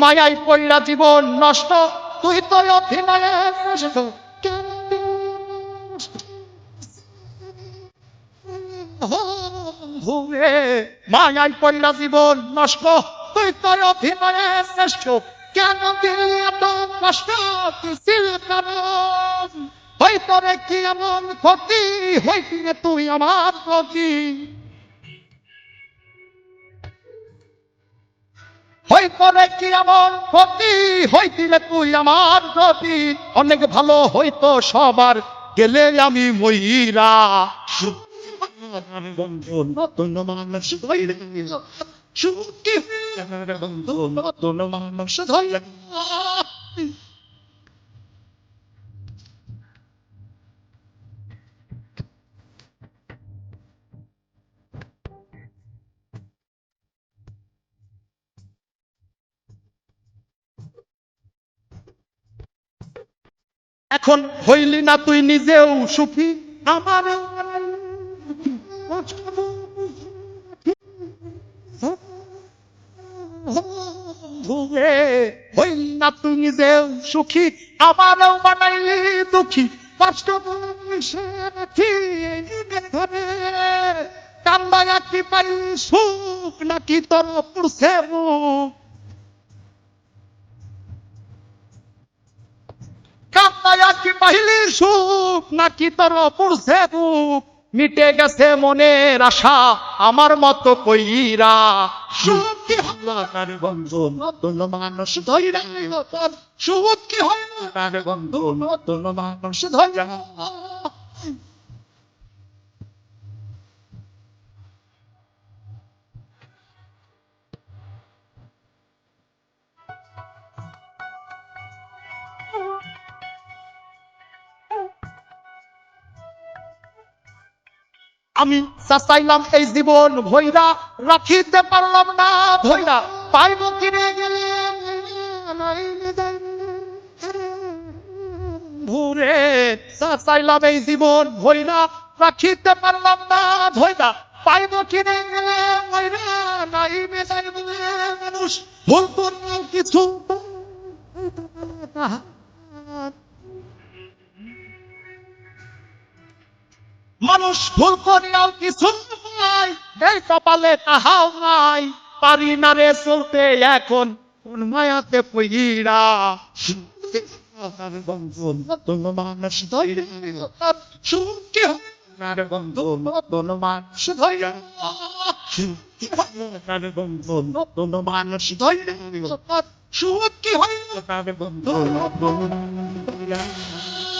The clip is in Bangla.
মায়াই পড়লা জীবন নষ্ট, তুই তো অভিনয়ে মায়াই পড়লা জীবন নষ্ট, তুই তো অভিনয়ে শ্রেষ্ঠ কেন দিলি এত কষ্ট? কিসির কারণ হয়তো কি এমন ক্ষতি হইলে তুই আমার ক্ষতি হয়তো রে কি এমন ক্ষতি আমার অনেক ভালো হইতো সবার, গেলে আমি ময়ূরা বন্ধু, নতুন মানুষ এখন হইলি না তুই নিজেও সুখী আমার হইলি না তুই নিজেও সুখী? আমারও দুঃখী। কান্দায়া কি পাই সুখ নাকি তোর পুরছে মুখ? কান্দায়া কি পাইলি সুখ, নাকি তোর পুরছে রূপ মিটে গেছে মনের আশা, আমার মতো কইরা। সুখ কি হলো বন্ধু? নতুন মানুষ ধৈরা সুখ কি বন্ধু? নতুন মানুষ ধৈরা আমি চাইলাম এই জীবন ভৈরা রাখিতে পারলাম না ভৈরা পাইব কিনে গেলে ভুরে চাইলাম এই জীবন ভৈরা রাখিতে পারলাম না ভৈরা পাইব কিনে গেলে ভৈরা নাই বেজাইব মানুষ। ভুল কিছু মানুষ ভুল করিয়াও কিছু নাই এই কপালে তাহাও নাই, পারি না রে চলতে এখন মায়াতে পইরা মানুষ